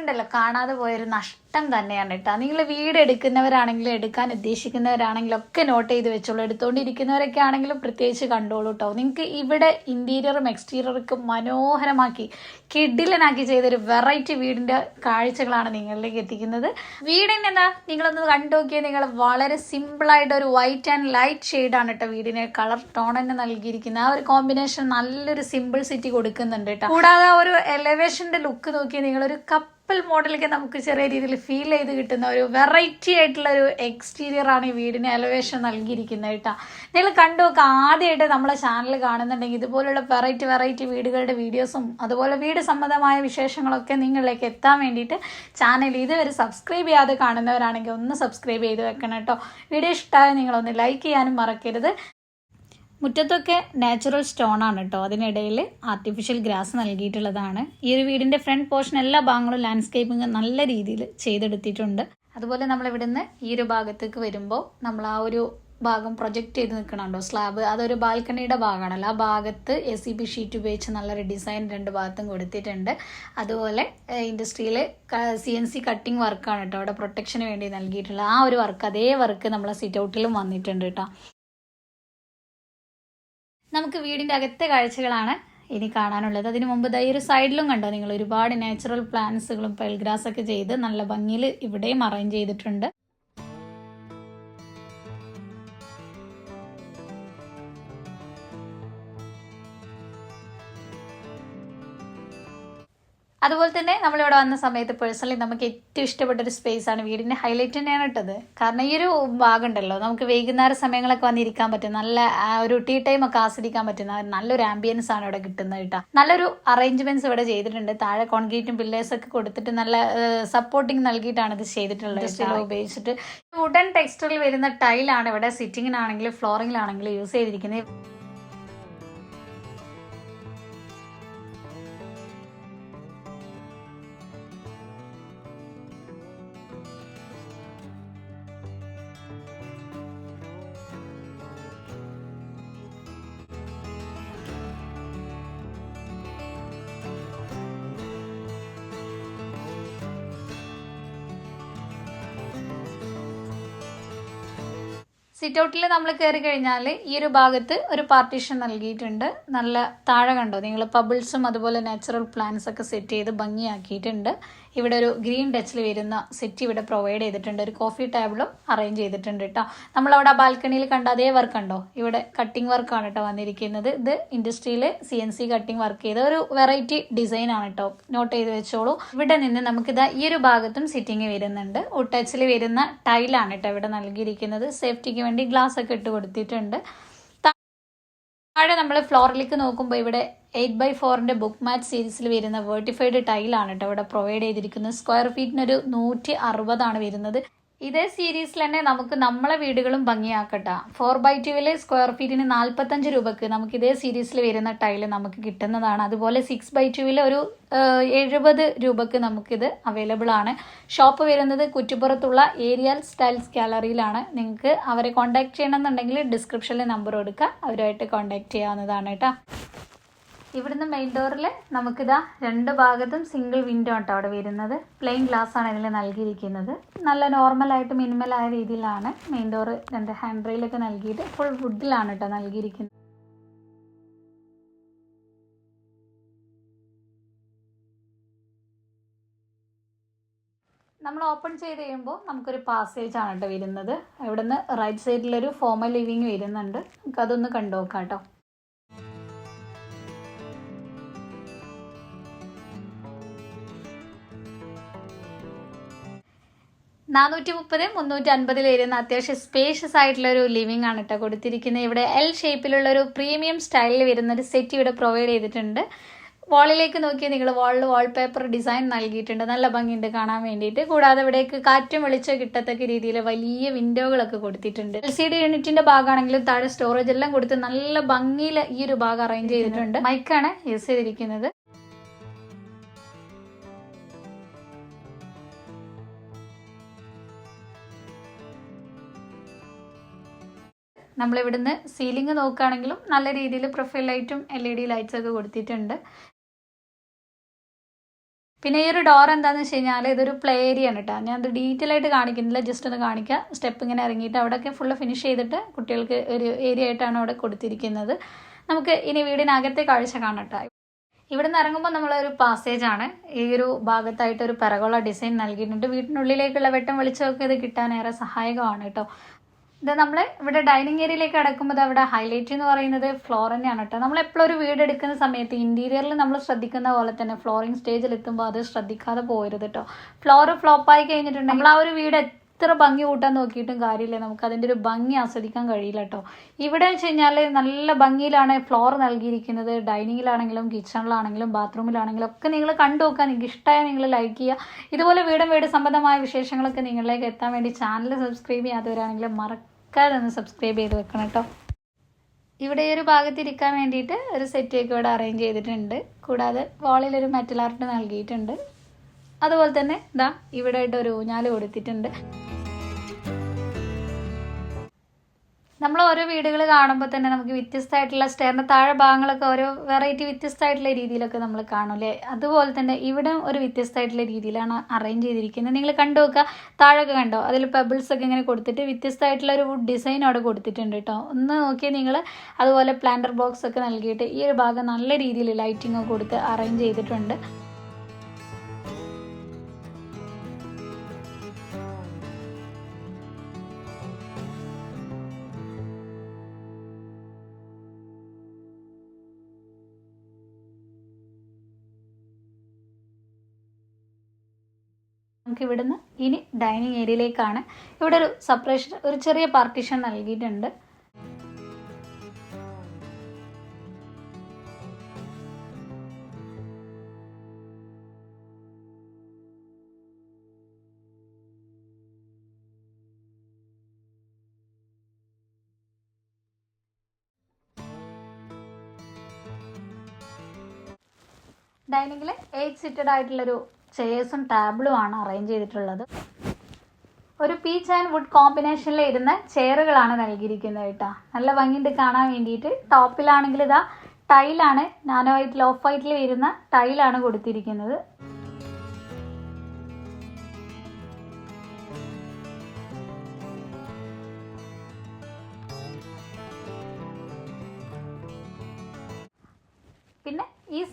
വീടുണ്ടല്ലോ കാണാതെ പോയൊരു നഷ്ടം തന്നെയാണ് കേട്ടോ. നിങ്ങൾ വീട് എടുക്കുന്നവരാണെങ്കിലും എടുക്കാൻ ഉദ്ദേശിക്കുന്നവരാണെങ്കിലും ഒക്കെ നോട്ട് ചെയ്ത് വെച്ചോളൂ. എടുത്തുകൊണ്ടിരിക്കുന്നവരൊക്കെ ആണെങ്കിലും പ്രത്യേകിച്ച് കണ്ടോളൂ കേട്ടോ നിങ്ങൾക്ക് ഇവിടെ ഇന്റീരിയറും എക്സ്റ്റീരിയറൊക്കെ മനോഹരമാക്കി കിഡിലനാക്കി ചെയ്തൊരു വെറൈറ്റി വീടിന്റെ കാഴ്ചകളാണ് നിങ്ങളിലേക്ക് എത്തിക്കുന്നത്. വീടിന് എന്താ? നിങ്ങളൊന്ന് കണ്ടു നോക്കിയാൽ നിങ്ങൾ വളരെ സിമ്പിളായിട്ട് ഒരു വൈറ്റ് ആൻഡ് ലൈറ്റ് ഷെയ്ഡാണ് കേട്ടോ വീടിന് കളർ ടോൺ തന്നെ നൽകിയിരിക്കുന്നത്. ആ ഒരു കോമ്പിനേഷൻ നല്ലൊരു സിമ്പിൾ സിറ്റി കൊടുക്കുന്നുണ്ട് കേട്ടോ കൂടാതെ ഒരു എലവേഷന്റെ ലുക്ക് നോക്കി നിങ്ങളൊരു കപ്പൽ മോഡലൊക്കെ നമുക്ക് ചെറിയ രീതിയിൽ ഫീൽ ചെയ്ത് കിട്ടുന്ന ഒരു വെറൈറ്റി ആയിട്ടുള്ള ഒരു എക്സ്റ്റീരിയർ ആണ് ഈ വീടിന് എലവേഷൻ നൽകിയിരിക്കുന്നത് കേട്ടോ. നിങ്ങൾ കണ്ടു നോക്കുക ആദ്യമായിട്ട് നമ്മളെ ചാനൽ കാണുന്നുണ്ടെങ്കിൽ ഇതുപോലുള്ള വെറൈറ്റി വെറൈറ്റി വീടുകളുടെ വീഡിയോസും അതുപോലെ വീട് സംബന്ധമായ വിശേഷങ്ങളൊക്കെ നിങ്ങളിലേക്ക് എത്താൻ വേണ്ടിയിട്ട് ചാനൽ ഇതുവരെ സബ്സ്ക്രൈബ് ചെയ്യാതെ കാണുന്നവരാണെങ്കിൽ ഒന്ന് സബ്സ്ക്രൈബ് ചെയ്ത് വെക്കണം കേട്ടോ. വീഡിയോ ഇഷ്ടമായ നിങ്ങളൊന്ന് ലൈക്ക് ചെയ്യാനും മറക്കരുത്. മുറ്റത്തൊക്കെ നാച്ചുറൽ സ്റ്റോൺ ആണ് കേട്ടോ അതിനിടയിൽ ആർട്ടിഫിഷ്യൽ ഗ്രാസ് നൽകിയിട്ടുള്ളതാണ്. ഈ ഒരു വീടിന്റെ ഫ്രണ്ട് പോർഷൻ എല്ലാ ഭാഗങ്ങളും ലാൻഡ്സ്കേപ്പിംഗ് നല്ല രീതിയിൽ ചെയ്തെടുത്തിട്ടുണ്ട്. അതുപോലെ നമ്മൾ ഇവിടുന്ന് ഈ ഒരു ഭാഗത്തേക്ക് വരുമ്പോൾ നമ്മൾ ആ ഒരു ഭാഗം പ്രൊജക്റ്റ് ചെയ്ത് നിൽക്കണുണ്ടോ? സ്ലാബ് അതൊരു ബാൽക്കണിയുടെ ഭാഗമാണല്ലോ. ആ ഭാഗത്ത് എ സി ബി ഷീറ്റ് ഉപയോഗിച്ച് നല്ലൊരു ഡിസൈൻ രണ്ട് ഭാഗത്തും കൊടുത്തിട്ടുണ്ട്. അതുപോലെ ഇൻഡസ്ട്രിയിൽ സി എൻ സി കട്ടിങ് വർക്കാണ് കേട്ടോ അവിടെ പ്രൊട്ടക്ഷന് വേണ്ടി നൽകിയിട്ടുള്ള ആ ഒരു വർക്ക് അതേ വർക്ക് നമ്മളെ സിറ്റ് ഔട്ടിലും വന്നിട്ടുണ്ട് കേട്ടോ നമുക്ക് വീടിന്റെ അകത്തെ കാഴ്ചകളാണ് ഇനി കാണാനുള്ളത്. അതിനു മുമ്പ് ഈ ഒരു സൈഡിലും കണ്ടോ? നിങ്ങൾ ഒരുപാട് നാച്ചുറൽ പ്ലാന്റ്സുകളും പെൽഗ്രാസ് ഒക്കെ ചെയ്ത് നല്ല ഭംഗിയിൽ ഇവിടെയും അറേഞ്ച് ചെയ്തിട്ടുണ്ട്. അതുപോലെ തന്നെ നമ്മളിവിടെ വന്ന സമയത്ത് പേഴ്സണലി നമുക്ക് ഏറ്റവും ഇഷ്ടപ്പെട്ട ഒരു സ്പേസ് ആണ് വീടിന്റെ ഹൈലൈറ്റ് തന്നെയാണ് ഇട്ടത് കാരണം ഈ ഒരു ഭാഗം ഉണ്ടല്ലോ നമുക്ക് വൈകുന്നേര സമയങ്ങളൊക്കെ വന്നിരിക്കാൻ പറ്റും നല്ല ഒരു ടീ ടൈം ഒക്കെ ആസ്വദിക്കാൻ പറ്റുന്ന നല്ലൊരു ആംബിയൻസ് ആണ് ഇവിടെ കിട്ടുന്നത് കേട്ടോ. നല്ലൊരു അറേഞ്ച്മെന്റ്സ് ഇവിടെ ചെയ്തിട്ടുണ്ട്. താഴെ കോൺക്രീറ്റും പില്ലേഴ്സ് ഒക്കെ കൊടുത്തിട്ട് നല്ല സപ്പോർട്ടിങ് നൽകിയിട്ടാണ് ഇത് ചെയ്തിട്ടുള്ളത് ഉപയോഗിച്ചിട്ട് വുഡൻ ടെക്സ്റ്ററിൽ വരുന്ന ടൈലാണ് ഇവിടെ സിറ്റിങ്ങിനാണെങ്കിലും ഫ്ലോറിങ്ങിലാണെങ്കിലും യൂസ് ചെയ്തിരിക്കുന്നത്. സിറ്റ് ഔട്ടിൽ നമ്മൾ കയറി കഴിഞ്ഞാൽ ഈ ഒരു ഭാഗത്ത് ഒരു പാർട്ടീഷൻ നൽകിയിട്ടുണ്ട്. നല്ല താഴെ കണ്ടോ? നിങ്ങൾ പബിൾസും അതുപോലെ നാച്ചുറൽ പ്ലാന്റ്സ് ഒക്കെ സെറ്റ് ചെയ്ത് ഭംഗിയാക്കിയിട്ടുണ്ട്. ഇവിടെ ഒരു ഗ്രീൻ ടച്ചിൽ വരുന്ന സെറ്റ് ഇവിടെ പ്രൊവൈഡ് ചെയ്തിട്ടുണ്ട്. ഒരു കോഫി ടേബിളും അറേഞ്ച് ചെയ്തിട്ടുണ്ട് കേട്ടോ നമ്മളവിടെ ബാൽക്കണിയിൽ കണ്ട അതേ വർക്ക് ഉണ്ടോ ഇവിടെ കട്ടിംഗ് വർക്കാണ് കേട്ടോ വന്നിരിക്കുന്നത്. ഇത് ഇൻഡസ്ട്രിയിൽ C N C cutting work ചെയ്ത ഒരു വെറൈറ്റി ഡിസൈൻ ആണ് കേട്ടോ നോട്ട് ചെയ്ത് വെച്ചോളൂ. ഇവിടെ നിന്ന് നമുക്കിത് ഈ ഒരു ഭാഗത്തും സിറ്റിംഗ് വരുന്നുണ്ട്. ടച്ചിൽ വരുന്ന ടൈലാണ് കേട്ടോ ഇവിടെ നൽകിയിരിക്കുന്നത്. സേഫ്റ്റിക്ക് വേണ്ടി ഗ്ലാസ് ഒക്കെ ഇട്ട് കൊടുത്തിട്ടുണ്ട്. താഴെ നമ്മൾ ഫ്ലോറിലേക്ക് നോക്കുമ്പോൾ ഇവിടെ എയ്റ്റ് ബൈ ഫോറിന്റെ ബുക്ക് മാറ്റ് സീരീസിൽ വരുന്ന വേർട്ടിഫൈഡ് ടൈലാണ് കേട്ടോ ഇവിടെ പ്രൊവൈഡ് ചെയ്തിരിക്കുന്നത്. സ്ക്വയർ ഫീറ്റിനൊരു നൂറ്റി അറുപതാണ് വരുന്നത്. ഇതേ സീരീസിൽ തന്നെ നമുക്ക് നമ്മളെ വീടുകളും ഭംഗിയാക്കട്ടെ. ഫോർ ബൈ ടുവിൽ സ്ക്വയർ ഫീറ്റിന് നാൽപ്പത്തഞ്ച് രൂപക്ക് നമുക്ക് ഇതേ സീരീസിൽ വരുന്ന ടൈൽ നമുക്ക് കിട്ടുന്നതാണ്. അതുപോലെ സിക്സ് ബൈ ടുവിൽ ഒരു എഴുപത് രൂപക്ക് നമുക്കിത് അവൈലബിൾ ആണ്. ഷോപ്പ് വരുന്നത് കുറ്റിപ്പുറത്തുള്ള ഏരിയൽ സ്റ്റൈൽസ് ഗാലറിയിലാണ് നിങ്ങൾക്ക് അവരെ കോൺടാക്ട് ചെയ്യണമെന്നുണ്ടെങ്കിൽ ഡിസ്ക്രിപ്ഷനിൽ നമ്പർ കൊടുക്കുക. അവരുമായിട്ട് കോൺടാക്ട് ചെയ്യാവുന്നതാണ് കേട്ടോ. ഇവിടുന്ന് മെയിൻ ഡോറിൽ നമുക്കിതാ രണ്ട് ഭാഗത്തും സിംഗിൾ വിൻഡോ ആട്ടോ അവിടെ വരുന്നത്. പ്ലെയിൻ ഗ്ലാസ് ആണ് ഇതിൽ നൽകിയിരിക്കുന്നത്. നല്ല നോർമലായിട്ട് മിനിമലായ രീതിയിലാണ് മെയിൻ ഡോറ് രണ്ട് ഹാൻഡ് റെയിലൊക്കെ നൽകിയിട്ട് ഫുൾ വുഡിലാണ് കേട്ടോ നൽകിയിരിക്കുന്നത്. നമ്മൾ ഓപ്പൺ ചെയ്ത് കഴിയുമ്പോൾ നമുക്കൊരു പാസേജ് ആണ് കേട്ടോ വരുന്നത്. ഇവിടുന്ന് റൈറ്റ് സൈഡിലൊരു ഫോമൽ ലിവിങ് വരുന്നുണ്ട്. നമുക്കതൊന്ന് കണ്ടുനോക്കാം കണ്ടു നോക്കാം കേട്ടോ നാനൂറ്റി മുപ്പത് മുന്നൂറ്റി അൻപതിൽ വരുന്ന അത്യാവശ്യം സ്പേഷ്യസ് ആയിട്ടുള്ള ഒരു ലിവിംഗ് ആണ് കേട്ടോ കൊടുത്തിരിക്കുന്നത്. ഇവിടെ എൽ ഷേപ്പിലുള്ള ഒരു പ്രീമിയം സ്റ്റൈലിൽ വരുന്ന ഒരു സെറ്റ് ഇവിടെ പ്രൊവൈഡ് ചെയ്തിട്ടുണ്ട്. വാളിലേക്ക് നോക്കിയാൽ നിങ്ങൾ വാളിൽ വാൾപേപ്പർ ഡിസൈൻ നൽകിയിട്ടുണ്ട്. നല്ല ഭംഗിയുണ്ട് കാണാൻ വേണ്ടിയിട്ട്. കൂടാതെ ഇവിടേക്ക് കാറ്റും വെളിച്ചം കിട്ടത്തക്ക രീതിയിൽ വലിയ വിൻഡോകളൊക്കെ കൊടുത്തിട്ടുണ്ട്. എൽ സി ഡി യൂണിറ്റിന്റെ ഭാഗമാണെങ്കിലും താഴെ സ്റ്റോറേജ് എല്ലാം കൊടുത്ത് നല്ല ഭംഗിയിൽ ഈ ഒരു ഭാഗം അറേഞ്ച് ചെയ്തിട്ടുണ്ട്. മൈക്കാണ് യൂസ് ചെയ്തിരിക്കുന്നത്. നമ്മൾ ഇവിടുന്ന് സീലിംഗ് നോക്കുകയാണെങ്കിലും നല്ല രീതിയിൽ പ്രൊഫൈൽ ലൈറ്റും എൽ ഇ ഡി ലൈറ്റ്സ് ഒക്കെ കൊടുത്തിട്ടുണ്ട്. പിന്നെ ഈ ഒരു ഡോർ എന്താണെന്ന് വെച്ച് കഴിഞ്ഞാൽ ഇതൊരു പ്ലേ ഏരിയ ആണ് കേട്ടോ ഞാൻ അത് ഡീറ്റെയിൽ ആയിട്ട് കാണിക്കുന്നില്ല. ജസ്റ്റ് ഒന്ന് കാണിക്കുക സ്റ്റെപ്പ് ഇങ്ങനെ ഇറങ്ങിയിട്ട് അവിടെയൊക്കെ ഫുള്ള് ഫിനിഷ് ചെയ്തിട്ട് കുട്ടികൾക്ക് ഒരു ഏരിയ ആയിട്ടാണ് അവിടെ കൊടുത്തിരിക്കുന്നത്. നമുക്ക് ഇനി വീടിനകത്തെ കാഴ്ച കാണട്ടെ ഇവിടെ നിന്ന് ഇറങ്ങുമ്പോൾ നമ്മളൊരു പാസേജ് ആണ്. ഈ ഒരു ഭാഗത്തായിട്ട് ഒരു പിറകുള്ള ഡിസൈൻ നൽകിയിട്ടുണ്ട്. വീട്ടിനുള്ളിലേക്കുള്ള വെട്ടം വെളിച്ചമൊക്കെ ഇത് കിട്ടാൻ ഏറെ സഹായകമാണ് കേട്ടോ ഇത് നമ്മൾ ഇവിടെ ഡൈനിങ് ഏരിയയിലേക്ക് അടക്കുമ്പോൾ അവിടെ ഹൈലൈറ്റ് എന്ന് പറയുന്നത് ഫ്ലോർ തന്നെയാണ് കേട്ടോ. നമ്മൾ എപ്പോഴും ഒരു വീട് എടുക്കുന്ന സമയത്ത് ഇന്റീരിയറിൽ നമ്മൾ ശ്രദ്ധിക്കുന്ന പോലെ തന്നെ ഫ്ലോറിംഗ് സ്റ്റേജിൽ എത്തുമ്പോൾ അത് ശ്രദ്ധിക്കാതെ പോരുത് കേട്ടോ. ഫ്ലോർ ഫ്ലോപ്പായി കഴിഞ്ഞിട്ടുണ്ടെങ്കിൽ നമ്മൾ ആ ഒരു വീട് എത്ര ഭംഗി കൂട്ടാൻ നോക്കിയിട്ടും കാര്യമില്ല. നമുക്ക് അതിന്റെ ഒരു ഭംഗി ആസ്വദിക്കാൻ കഴിയില്ല കേട്ടോ. ഇവിടെ വെച്ച് കഴിഞ്ഞാൽ നല്ല ഭംഗിയിലാണ് ഫ്ലോർ നൽകിയിരിക്കുന്നത്. ഡൈനിങ്ങിലാണെങ്കിലും കിച്ചണിലാണെങ്കിലും ബാത്റൂമിലാണെങ്കിലും ഒക്കെ നിങ്ങൾ കണ്ടു നോക്കുക. നിങ്ങൾക്ക് ഇഷ്ടമായ നിങ്ങൾ ലൈക്ക് ചെയ്യുക. ഇതുപോലെ വീടും വീട് സംബന്ധമായ വിശേഷങ്ങളൊക്കെ നിങ്ങളിലേക്ക് എത്താൻ വേണ്ടി ചാനൽ സബ്സ്ക്രൈബ് ചെയ്യാത്തവരാണെങ്കിൽ മറക്കാതെ ഒന്ന് സബ്സ്ക്രൈബ് ചെയ്ത് വെക്കണം കേട്ടോ ഇവിടെ ഈ ഒരു ഭാഗത്തിരിക്കാൻ വേണ്ടിയിട്ട് ഒരു സെറ്റൊക്കെ ഇവിടെ അറേഞ്ച് ചെയ്തിട്ടുണ്ട്. കൂടാതെ വാളിൽ ഒരു മെറ്റൽ ആർട്ട് നൽകിയിട്ടുണ്ട്. അതുപോലെ തന്നെ ഇതാ ഇവിടെ ആയിട്ട് ഒരു ഊഞ്ഞാൽ കൊടുത്തിട്ടുണ്ട്. നമ്മൾ ഓരോ വീടുകൾ കാണുമ്പോൾ തന്നെ നമുക്ക് വ്യത്യസ്തമായിട്ടുള്ള സ്റ്റെയറിന്റെ താഴെ ഭാഗങ്ങളൊക്കെ ഓരോ വെറൈറ്റി വ്യത്യസ്തമായിട്ടുള്ള രീതിയിലൊക്കെ നമ്മൾ കാണൂലേ അതുപോലെ തന്നെ ഇവിടെ ഒരു വ്യത്യസ്തമായിട്ടുള്ള രീതിയിലാണ് അറേഞ്ച് ചെയ്തിരിക്കുന്നത്. നിങ്ങൾ കണ്ടു നോക്കുക. താഴെയൊക്കെ കണ്ടോ? അതിൽ പെബിൾസ് ഒക്കെ ഇങ്ങനെ കൊടുത്തിട്ട് വ്യത്യസ്തമായിട്ടുള്ള ഒരു ഡിസൈൻ അവിടെ കൊടുത്തിട്ടുണ്ട് കേട്ടോ. ഒന്ന് നോക്കി നിങ്ങൾ അതുപോലെ പ്ലാന്റർ ബോക്സ് ഒക്കെ നൽകിയിട്ട് ഈ ഒരു ഭാഗം നല്ല രീതിയിൽ ലൈറ്റിംഗ് ഒക്കെ കൊടുത്ത് അറേഞ്ച് ചെയ്തിട്ടുണ്ട്. നമുക്ക് ഇവിടുന്ന് ഇനി ഡൈനിങ് ഏരിയയിലേക്കാണ്. ഇവിടെ ഒരു സെപ്പറേഷൻ ഒരു ചെറിയ പാർട്ടീഷൻ നൽകിയിട്ടുണ്ട്. ഡൈനിങ്ങിൽ എയ്റ്റ് സീറ്റഡ് ആയിട്ടുള്ളൊരു ചെയേഴ്സും ടേബിളും ആണ് അറേഞ്ച് ചെയ്തിട്ടുള്ളത്. ഒരു പീച്ച് ആൻഡ് വുഡ് കോമ്പിനേഷനിൽ ഇരുന്ന ചെയറുകളാണ് നൽകിയിരിക്കുന്നത് കേട്ടോ. നല്ല ഭംഗിയുണ്ട് കാണാൻ വേണ്ടിയിട്ട്. ടോപ്പിലാണെങ്കിൽ ഇതാ ടൈലാണ് നാനോ വൈറ്റിൽ ഓഫ് വൈറ്റിൽ വരുന്ന ടൈലാണ് കൊടുത്തിരിക്കുന്നത്.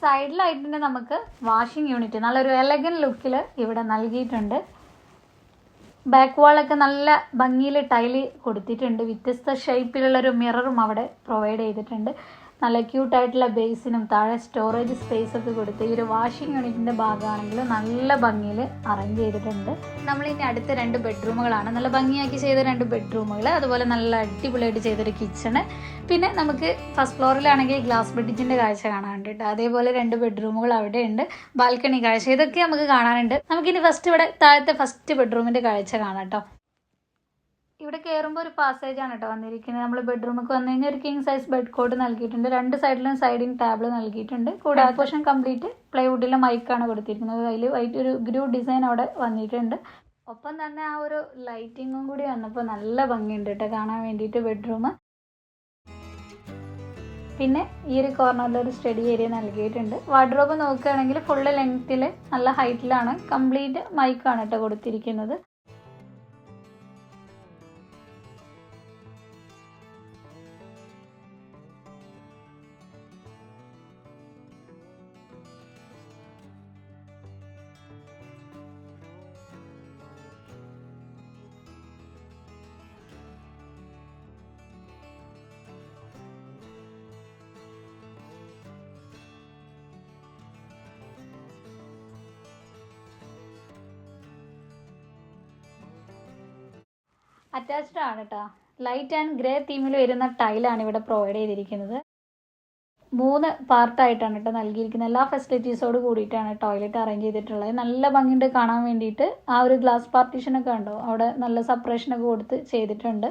സൈഡിലായിട്ട് തന്നെ നമുക്ക് വാഷിംഗ് യൂണിറ്റ് നല്ലൊരു എലഗൻ ലുക്കിൽ ഇവിടെ നൽകിയിട്ടുണ്ട്. ബാക്ക് വാളൊക്കെ നല്ല ഭംഗിയിൽ ടൈൽ കൊടുത്തിട്ടുണ്ട്. വ്യത്യസ്ത ഷേപ്പിലുള്ള ഒരു മിററും അവിടെ പ്രൊവൈഡ് ചെയ്തിട്ടുണ്ട്. നല്ല ക്യൂട്ടായിട്ടുള്ള ബേസിനും താഴെ സ്റ്റോറേജ് സ്പേസ് ഒക്കെ കൊടുത്ത് ഈ ഒരു വാഷിംഗ് യൂണിറ്റിന്റെ ഭാഗമാണെങ്കിൽ നല്ല ഭംഗിയിൽ അറേഞ്ച് ചെയ്തിട്ടുണ്ട്. നമ്മൾ ഇനി അടുത്ത രണ്ട് ബെഡ്റൂമുകളാണ്. നല്ല ഭംഗിയാക്കി ചെയ്ത രണ്ട് ബെഡ്റൂമുകൾ അതുപോലെ നല്ല അടിപൊളിയായിട്ട് ചെയ്തൊരു കിച്ചണ്. പിന്നെ നമുക്ക് ഫസ്റ്റ് ഫ്ലോറിലാണെങ്കിൽ ഗ്ലാസ് ബെഡിച്ചിന്റെ കാഴ്ച കാണാനുണ്ട് കേട്ടോ. അതേപോലെ രണ്ട് ബെഡ്റൂമുകൾ അവിടെ ഉണ്ട് ബാൽക്കണി കാഴ്ച. ഇതൊക്കെ നമുക്ക് കാണാനുണ്ട്. നമുക്കിനി ഫസ്റ്റ് ഇവിടെ താഴത്തെ ഫസ്റ്റ് ബെഡ്റൂമിന്റെ കാഴ്ച കാണാം കേട്ടോ. ഇവിടെ കയറുമ്പോൾ ഒരു പാസേജ് ആണ് കേട്ടോ വന്നിരിക്കുന്നത്. നമ്മൾ ബെഡ്റൂമൊക്കെ വന്നു കഴിഞ്ഞാൽ ഒരു കിങ് സൈസ് ബെഡ് കോട്ട് നൽകിയിട്ടുണ്ട്. രണ്ട് സൈഡിലും സൈഡിങ് ടേബിൾ നൽകിയിട്ടുണ്ട്. കൂടാതെ പോർഷൻ കംപ്ലീറ്റ് പ്ലൈവുഡിലെ മൈക്കാണ് കൊടുത്തിരിക്കുന്നത്. അതിൽ വൈറ്റ് ഒരു ഗ്രൂ ഡിസൈൻ അവിടെ വന്നിട്ടുണ്ട്. ഒപ്പം തന്നെ ആ ഒരു ലൈറ്റിങ്ങും കൂടി വന്നപ്പോൾ നല്ല ഭംഗിയുണ്ട് കേട്ടോ കാണാൻ വേണ്ടിയിട്ട് ബെഡ്റൂം പിന്നെ ഈ ഒരു കോർണറിൽ ഒരു സ്റ്റഡി ഏരിയ നൽകിയിട്ടുണ്ട്. വാർഡ്രോബ് നോക്കുകയാണെങ്കിൽ ഫുള്ള് ലെങ്ത്തിൽ നല്ല ഹൈറ്റിലാണ് കംപ്ലീറ്റ് മൈക്കാണ് കേട്ടോ കൊടുത്തിരിക്കുന്നത്. അറ്റാച്ച്ഡ് ആണ് കേട്ടോ ലൈറ്റ് ആൻഡ് ഗ്രേ തീമിൽ വരുന്ന ടൈലാണ് ഇവിടെ പ്രൊവൈഡ് ചെയ്തിരിക്കുന്നത്. മൂന്ന് പാർട്ടായിട്ടാണ് കേട്ടോ നൽകിയിരിക്കുന്നത്. എല്ലാ ഫെസിലിറ്റീസോട് കൂടിയിട്ടാണ് ടോയ്ലറ്റ് അറേഞ്ച് ചെയ്തിട്ടുള്ളത്. നല്ല ഭംഗിയുണ്ട് കാണാൻ വേണ്ടിയിട്ട്. ആ ഒരു ഗ്ലാസ് പാർട്ടീഷനൊക്കെ ഉണ്ടോ അവിടെ നല്ല സെപ്പറേഷനൊക്കെ കൊടുത്ത് ചെയ്തിട്ടുണ്ട്.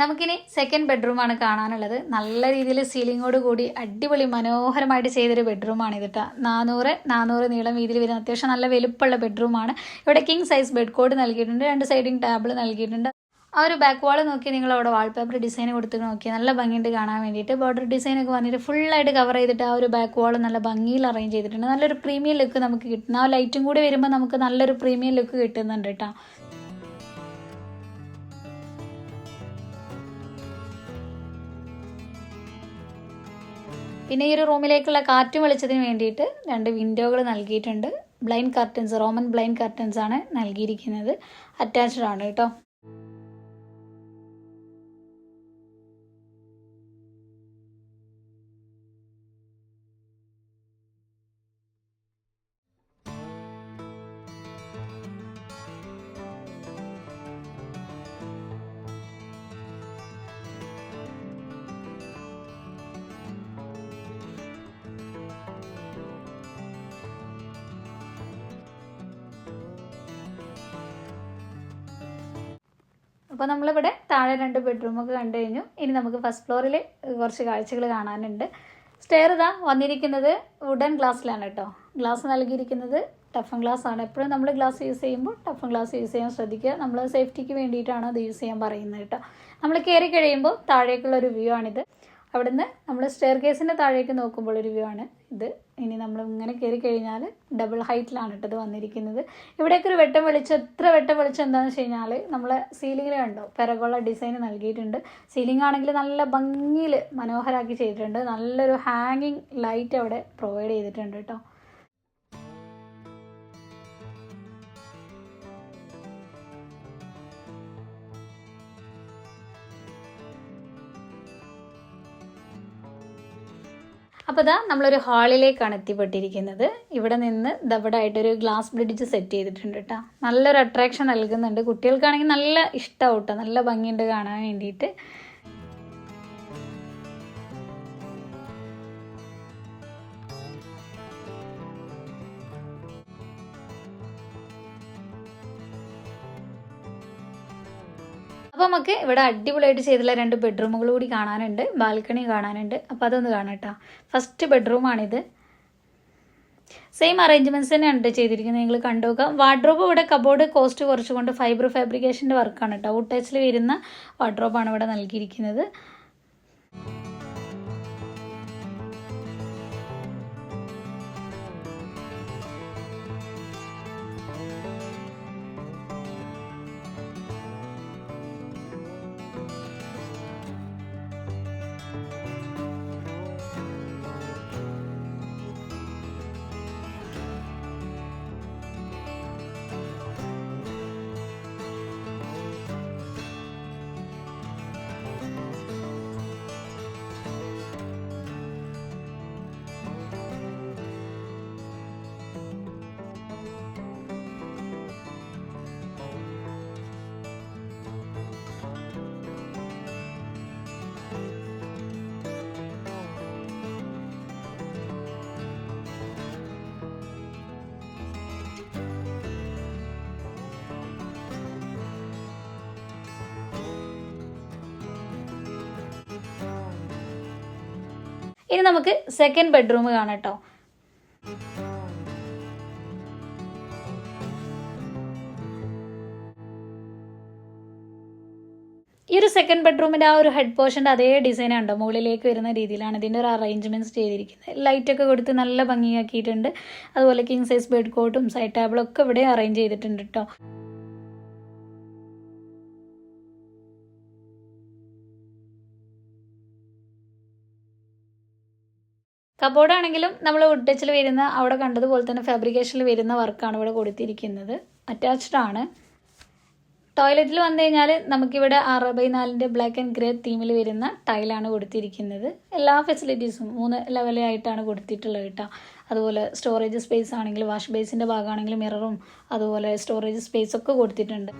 നമുക്കിനി സെക്കൻഡ് ബെഡ്റൂം ആണ് കാണാനുള്ളത്. നല്ല രീതിയിൽ സീലിങ്ങോട് കൂടി അടിപൊളി മനോഹരമായിട്ട് ചെയ്തൊരു ബെഡ്റൂമാണ് ഇത് കേട്ടോ നാനൂറ് നാനൂറ് നീളം വീതിയിൽ വരുന്ന അത്യാവശ്യം നല്ല വലുപ്പമുള്ള ബെഡ്റൂമാണ് ഇവിടെ കിങ് സൈസ് ബെഡ് കോഡ് നൽകിയിട്ടുണ്ട്. രണ്ട് സൈഡിങ് ടേബിൾ നൽകിയിട്ടുണ്ട്. ആ ഒരു ബാക്ക് വാൾ നോക്കി നിങ്ങൾ അവിടെ വാൾപേപ്പർ ഡിസൈൻ കൊടുത്ത് നോക്കി നല്ല ഭംഗിയുണ്ട് കാണാൻ വേണ്ടിയിട്ട്. ബോർഡർ ഡിസൈൻ ഒക്കെ വന്നിട്ട് ഫുള്ളായിട്ട് കവർ ചെയ്തിട്ട് ആ ഒരു ബാക്ക് വാൾ നല്ല ഭംഗിയിൽ അറേഞ്ച് ചെയ്തിട്ടുണ്ട്. നല്ലൊരു പ്രീമിയം ലുക്ക് നമുക്ക് കിട്ടുന്ന ആ ലൈറ്റും കൂടി വരുമ്പോൾ നമുക്ക് നല്ലൊരു പ്രീമിയം ലുക്ക് കിട്ടുന്നുണ്ട് കേട്ടോ പിന്നെ ഈ ഒരു റൂമിലേക്കുള്ള കാറ്റും വെളിച്ചത്തിന് വേണ്ടിയിട്ട് രണ്ട് വിൻഡോകൾ നൽകിയിട്ടുണ്ട്. Blind curtains roman blind curtains ആണ് നൽകിയിരിക്കുന്നത്. അറ്റാച്ച്ഡ് ആണ് കേട്ടോ. താഴെ രണ്ട് ബെഡ്റൂമൊക്കെ കണ്ടു കഴിഞ്ഞു. ഇനി നമുക്ക് ഫസ്റ്റ് ഫ്ലോറിൽ കുറച്ച് കാഴ്ചകൾ കാണാനുണ്ട്. സ്റ്റെയർ ഇതാ വന്നിരിക്കുന്നത് വുഡൻ ഗ്ലാസ്സിലാണ് കേട്ടോ. ഗ്ലാസ് നൽകിയിരിക്കുന്നത് ടഫൻ ഗ്ലാസ് ആണ്. എപ്പോഴും നമ്മൾ ഗ്ലാസ് യൂസ് ചെയ്യുമ്പോൾ ടഫൻ ഗ്ലാസ് യൂസ് ചെയ്യാൻ ശ്രദ്ധിക്കുക. നമ്മൾ സേഫ്റ്റിക്ക് വേണ്ടിയിട്ടാണ് അത് യൂസ് ചെയ്യാൻ പറയുന്നത് കേട്ടോ. നമ്മൾ കയറി കഴിയുമ്പോൾ താഴേക്കുള്ള ഒരു വ്യൂ ആണിത്. അവിടുന്ന് നമ്മൾ സ്റ്റെയർ കേസിന്റെ താഴേക്ക് നോക്കുമ്പോൾ ഒരു വ്യൂ ആണ് ഇത്. ഇനി നമ്മൾ ഇങ്ങനെ കയറി കഴിഞ്ഞാൽ ഡബിൾ ഹൈറ്റിലാണ് കേട്ടത് വന്നിരിക്കുന്നത്. ഇവിടേക്ക് ഒരു വെട്ടം വെളിച്ചം എത്ര വെട്ടം വെളിച്ചം എന്താണെന്ന് വെച്ച് കഴിഞ്ഞാൽ നമ്മൾ സീലിങ്ങിൽ കണ്ടോ? പെരകുള്ള ഡിസൈൻ നൽകിയിട്ടുണ്ട്. സീലിംഗ് ആണെങ്കിൽ നല്ല ഭംഗിയിൽ മനോഹരമാക്കി ചെയ്തിട്ടുണ്ട്. നല്ലൊരു ഹാങ്ങിങ് ലൈറ്റ് അവിടെ പ്രൊവൈഡ് ചെയ്തിട്ടുണ്ട് കേട്ടോ. അപ്പോൾ ഇതാ നമ്മളൊരു ഹാളിലേക്കാണ് എത്തിപ്പെട്ടിരിക്കുന്നത്. ഇവിടെ നിന്ന് ഇതവിടെ ആയിട്ടൊരു ഗ്ലാസ് ബ്രിഡ്ജ് സെറ്റ് ചെയ്തിട്ടുണ്ട് കേട്ടോ നല്ലൊരു അട്രാക്ഷൻ നൽകുന്നുണ്ട്. കുട്ടികൾക്കാണെങ്കിൽ നല്ല ഇഷ്ടമാവും കേട്ടോ നല്ല ഭംഗിയുണ്ട് കാണാൻ വേണ്ടിയിട്ട്. നമുക്ക് ഇവിടെ അടിപൊളിയായിട്ട് ചെയ്തിട്ടുള്ള രണ്ട് ബെഡ്റൂമുകൾ കൂടി കാണാനുണ്ട്. ബാൽക്കണി കാണാനുണ്ട്. അപ്പോൾ അതൊന്ന് കാണാം ഫസ്റ്റ് ബെഡ്റൂമാണിത് സെയിം അറേഞ്ച്മെന്റ്സ് തന്നെയാണ് ചെയ്തിരിക്കുന്നത്. നിങ്ങൾ കണ്ടുനോക്കാം വാർഡ്രോബ് ഇവിടെ കബോർഡ് കോസ്റ്റ് കുറച്ചുകൊണ്ട് ഫൈബർ ഫാബ്രിക്കേഷന്റെ വർക്കാണ് കേട്ടോ ഔട്ട് ടച്ചിൽ വരുന്ന വാർഡ്രോബാണ് ഇവിടെ നൽകിയിരിക്കുന്നത്. ഇനി നമുക്ക് സെക്കൻഡ് ബെഡ്റൂം കാണാം കേട്ടോ. ഈ ഒരു സെക്കൻഡ് ബെഡ്റൂമിന്റെ ആ ഒരു ഹെഡ് പോർഷന്റെ അതേ ഡിസൈൻ ഉണ്ടോ മുകളിലേക്ക് വരുന്ന രീതിയിലാണ് ഇതിന്റെ ഒരു അറേഞ്ച്മെന്റ്സ് ചെയ്തിരിക്കുന്നത്. ലൈറ്റൊക്കെ കൊടുത്ത് നല്ല ഭംഗിയാക്കിയിട്ടുണ്ട്. അതുപോലെ കിങ് സൈസ് ബെഡ് കോട്ടും സൈഡ് ടേബിളൊക്കെ ഇവിടെ അറേഞ്ച് ചെയ്തിട്ടുണ്ട് കേട്ടോ. കബോർഡ് ആണെങ്കിലും നമ്മൾ വുഡ് ടച്ചിൽ വരുന്ന അവിടെ കണ്ടതുപോലെ തന്നെ ഫാബ്രിക്കേഷനിൽ വരുന്ന വർക്കാണ് ഇവിടെ കൊടുത്തിരിക്കുന്നത്. അറ്റാച്ച്ഡ് ആണ്. ടോയ്ലറ്റിൽ വന്നു കഴിഞ്ഞാൽ നമുക്കിവിടെ ആറ് ബൈ നാലിന്റെ ബ്ലാക്ക് ആൻഡ് ഗ്രേ തീമിൽ വരുന്ന ടൈലാണ് കൊടുത്തിരിക്കുന്നത്. എല്ലാ ഫെസിലിറ്റീസും മൂന്ന് ലെവലായിട്ടാണ് കൊടുത്തിട്ടുള്ളത് കേട്ടോ അതുപോലെ സ്റ്റോറേജ് സ്പേസ് ആണെങ്കിൽ വാഷ് ബേസിന്റെ ഭാഗമാണെങ്കിൽ മിററും അതുപോലെ സ്റ്റോറേജ് സ്പേസ് ഒക്കെ കൊടുത്തിട്ടുണ്ട്.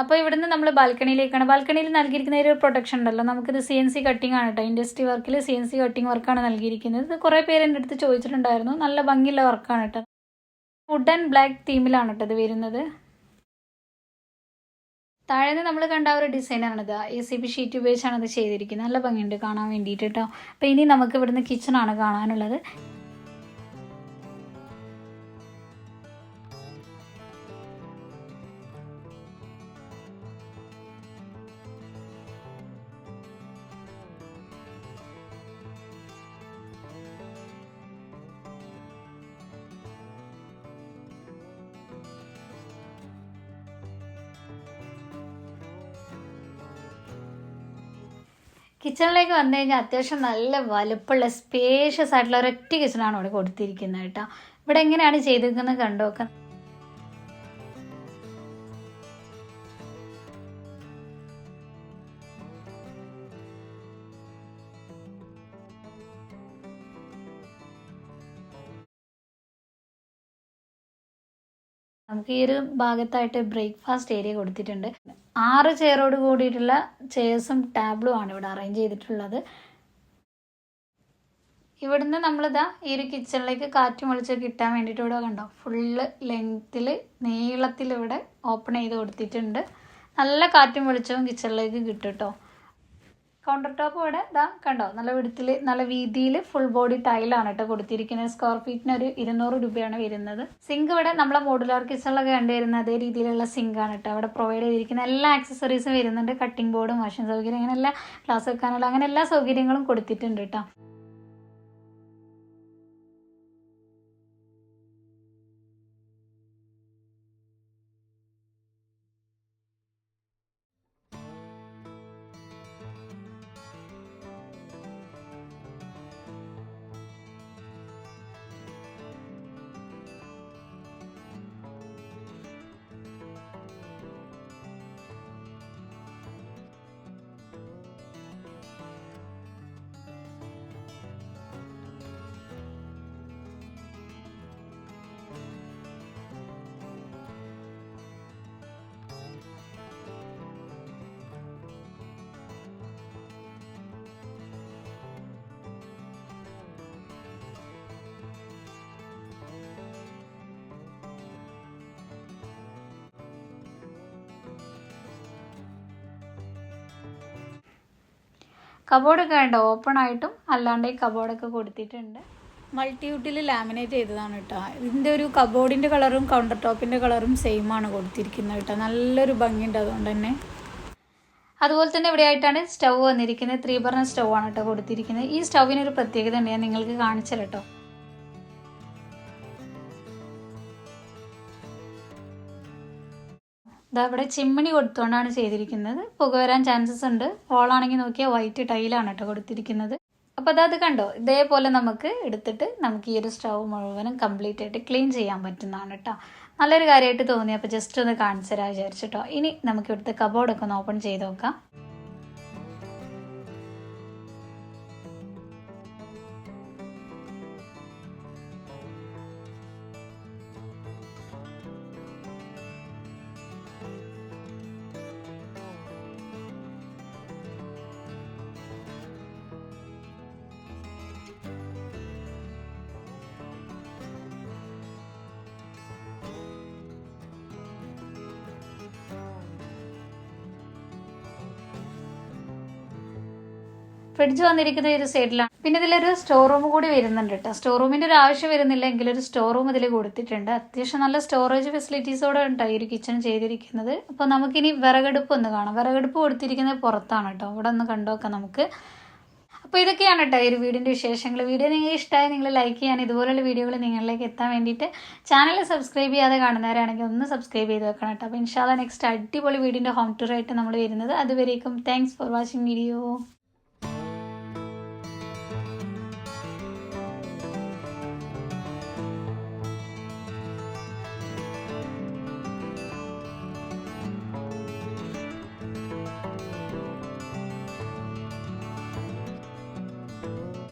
അപ്പോൾ ഇവിടുന്ന് നമ്മൾ ബാൽക്കണിയിലേക്കാണ്. ബാൽക്കണിയിൽ നൽകിയിരിക്കുന്ന ഒരു പ്രൊട്ടക്ഷൻ ഉണ്ടല്ലോ. നമുക്കിത് സി എൻ സി കട്ടിംഗ് ആണ് കേട്ടോ ഇൻഡസ്ട്രി വർക്കിൽ സി എൻ സി കട്ടിംഗ് വർക്കാണ് നൽകിയിരിക്കുന്നത്. ഇത് കുറേ പേര് എന്റെ അടുത്ത് ചോദിച്ചിട്ടുണ്ടായിരുന്നു. നല്ല ഭംഗിയുള്ള വർക്കാണ് കേട്ടോ വുഡ് ആൻഡ് ബ്ലാക്ക് തീമിലാണ് കേട്ടോ ഇത് വരുന്നത്. താഴെ നിന്ന് നമ്മൾ കണ്ട ഒരു ഡിസൈനാണ് ഇത്. എ സി ബി ഷീറ്റ് ഉപയോഗിച്ചാണ് ഇത് ചെയ്തിരിക്കുന്നത്. നല്ല ഭംഗിയുണ്ട് കാണാൻ വേണ്ടിയിട്ട് കേട്ടോ അപ്പോൾ ഇനി നമുക്ക് ഇവിടുന്ന് കിച്ചണാണ് കാണാനുള്ളത്. കിച്ചണിലേക്ക് വന്നു കഴിഞ്ഞാൽ അത്യാവശ്യം നല്ല വലുപ്പമുള്ള സ്പേഷ്യസ് ആയിട്ടുള്ള ഒരൊറ്റ കിച്ചണാണ് ഇവിടെ കൊടുത്തിരിക്കുന്നത് കേട്ടോ. ഇവിടെ എങ്ങനെയാണ് ചെയ്തിരിക്കുന്നത് കണ്ടോക്കാം നമുക്ക് ഈ ഒരു ഭാഗത്തായിട്ട് ബ്രേക്ക്ഫാസ്റ്റ് ഏരിയ കൊടുത്തിട്ടുണ്ട്. ആറ് ചെയറോട് കൂടിയിട്ടുള്ള ചെയർസും ടാബ്ലും ആണ് ഇവിടെ അറേഞ്ച് ചെയ്തിട്ടുള്ളത്. ഇവിടുന്ന് നമ്മളിതാ ഈ ഒരു കിച്ചണിലേക്ക് കാറ്റ് മുളിച്ച് കിട്ടാൻ വേണ്ടിയിട്ട് ഇവിടെ കണ്ടോ? ഫുള്ള് ലെങ്ത്തിൽ നീളത്തിൽ ഇവിടെ ഓപ്പൺ ചെയ്ത് കൊടുത്തിട്ടുണ്ട്. നല്ല കാറ്റും വെളിച്ചവും കിച്ചണിലേക്ക് കിട്ടും കേട്ടോ കൗണ്ടർ ടോപ്പ് ഇവിടെ ഇതാ കണ്ടോ നല്ല വിടത്തിൽ നല്ല വീതിയിൽ ഫുൾ ബോഡി ടൈലാണ് കേട്ടോ കൊടുത്തിരിക്കുന്നത്. സ്ക്വയർ ഫീറ്റിന് ഒരു ഇരുന്നൂറ് രൂപയാണ് വരുന്നത്. സിങ്ക് ഇവിടെ നമ്മളെ മോഡുലാർ കിച്ചണിലൊക്കെ കണ്ടുവരുന്ന അതേ രീതിയിലുള്ള സിങ്ക് ആണ് കേട്ടോ അവിടെ പ്രൊവൈഡ് ചെയ്തിരിക്കുന്ന എല്ലാ ആക്സസറീസും വരുന്നുണ്ട്. കട്ടിംഗ് ബോർഡും വാഷിംഗ് സൗകര്യം അങ്ങനെ എല്ലാ ഗ്ലാസ് വെക്കാനുള്ള അങ്ങനെ എല്ലാ സൗകര്യങ്ങളും കൊടുത്തിട്ടുണ്ട് കേട്ടോ കബോർഡൊക്കെ വേണ്ട ഓപ്പൺ ആയിട്ടും അല്ലാണ്ട് ഈ കബോർഡൊക്കെ കൊടുത്തിട്ടുണ്ട്. മൾട്ടി യൂട്ടിൽ ലാമിനേറ്റ് ചെയ്തതാണ് കേട്ടോ. ഇതിന്റെ ഒരു കബോർഡിന്റെ കളറും കൗണ്ടർ ടോപ്പിന്റെ കളറും സെയിം ആണ് കൊടുത്തിരിക്കുന്നത് കേട്ടോ. നല്ലൊരു ഭംഗിയുണ്ട് അതുകൊണ്ട് തന്നെ. അതുപോലെ തന്നെ ഇവിടെ ആയിട്ടാണ് സ്റ്റൗ വന്നിരിക്കുന്നത്. ത്രീ ബർണർ സ്റ്റൗ ആണ് കേട്ടോ കൊടുത്തിരിക്കുന്നത്. ഈ സ്റ്റൗവിനൊരു പ്രത്യേകത ഉണ്ട്. ഞാൻ നിങ്ങൾക്ക് കാണിച്ചു കേട്ടോ. ഇതാ ഇവിടെ ചിമ്മിണി കൊടുത്തുകൊണ്ടാണ് ചെയ്തിരിക്കുന്നത്. പുക വരാൻ ചാൻസസ് ഉണ്ട്. ഹോളാണെങ്കിൽ നോക്കിയാൽ വൈറ്റ് ടൈലാണ് കേട്ടോ കൊടുത്തിരിക്കുന്നത്. അപ്പോൾ അതത് കണ്ടോ? ഇതേപോലെ നമുക്ക് എടുത്തിട്ട് നമുക്ക് ഈ ഒരു സ്റ്റൗ മുഴുവനും കംപ്ലീറ്റ് ആയിട്ട് ക്ലീൻ ചെയ്യാൻ പറ്റുന്നതാണ് കേട്ടോ. നല്ലൊരു കാര്യമായിട്ട് തോന്നി. അപ്പോൾ ജസ്റ്റ് ഒന്ന് കാണിച്ചു തരാം വിചാരിച്ചിട്ടോ ഇനി നമുക്ക് ഇവിടുത്തെ കബോർഡൊക്കെ ഒന്ന് ഓപ്പൺ ചെയ്ത് നോക്കാം. ഫ്രിഡ്ജ് വന്നിരിക്കുന്ന ഈ ഒരു സൈഡിലാണ്. പിന്നെ ഇതിലൊരു സ്റ്റോർ റൂം കൂടി വരുന്നുണ്ട് കേട്ടോ സ്റ്റോർ റൂമിന്റെ ഒരു ആവശ്യം വരുന്നില്ല എങ്കിലും ഒരു സ്റ്റോർ റൂം ഇതിൽ കൊടുത്തിട്ടുണ്ട്. അത്യാവശ്യം നല്ല സ്റ്റോറേജ് ഫെസിലിറ്റീസോടെ ഉണ്ട് ഈ ഒരു കിച്ചൺ ചെയ്തിരിക്കുന്നത്. അപ്പോൾ നമുക്കിനി വിറകടുപ്പ് ഒന്ന് കാണാം. വിറകടുപ്പ് കൊടുത്തിരിക്കുന്നത് പുറത്താണ് കേട്ടോ ഇവിടെ ഒന്ന് കണ്ടുനോക്കാം നമുക്ക്. അപ്പോൾ ഇതൊക്കെയാണ് കേട്ടോ ഈ ഒരു വിശേഷങ്ങൾ വീഡിയോ നിങ്ങൾക്ക് ഇഷ്ടമായി നിങ്ങൾ ലൈക്ക് ചെയ്യാൻ ഇതുപോലുള്ള വീഡിയോകൾ നിങ്ങളിലേക്ക് എത്താൻ വേണ്ടിയിട്ട് ചാനൽ സബ്സ്ക്രൈബ് ചെയ്യാതെ കാണുന്നവരാണെങ്കിൽ ഒന്ന് സബ്സ്ക്രൈബ് ചെയ്ത് വെക്കണം കേട്ടോ അപ്പോൾ ഇൻഷാല്ല നെക്സ്റ്റ് അടിപൊളി വീടിന്റെ ഹോം ടൂർ ആയിട്ട് നമ്മൾ വരുന്നത്. അതുവരേക്കും താങ്ക്സ് ഫോർ വാച്ചിങ് വീഡിയോ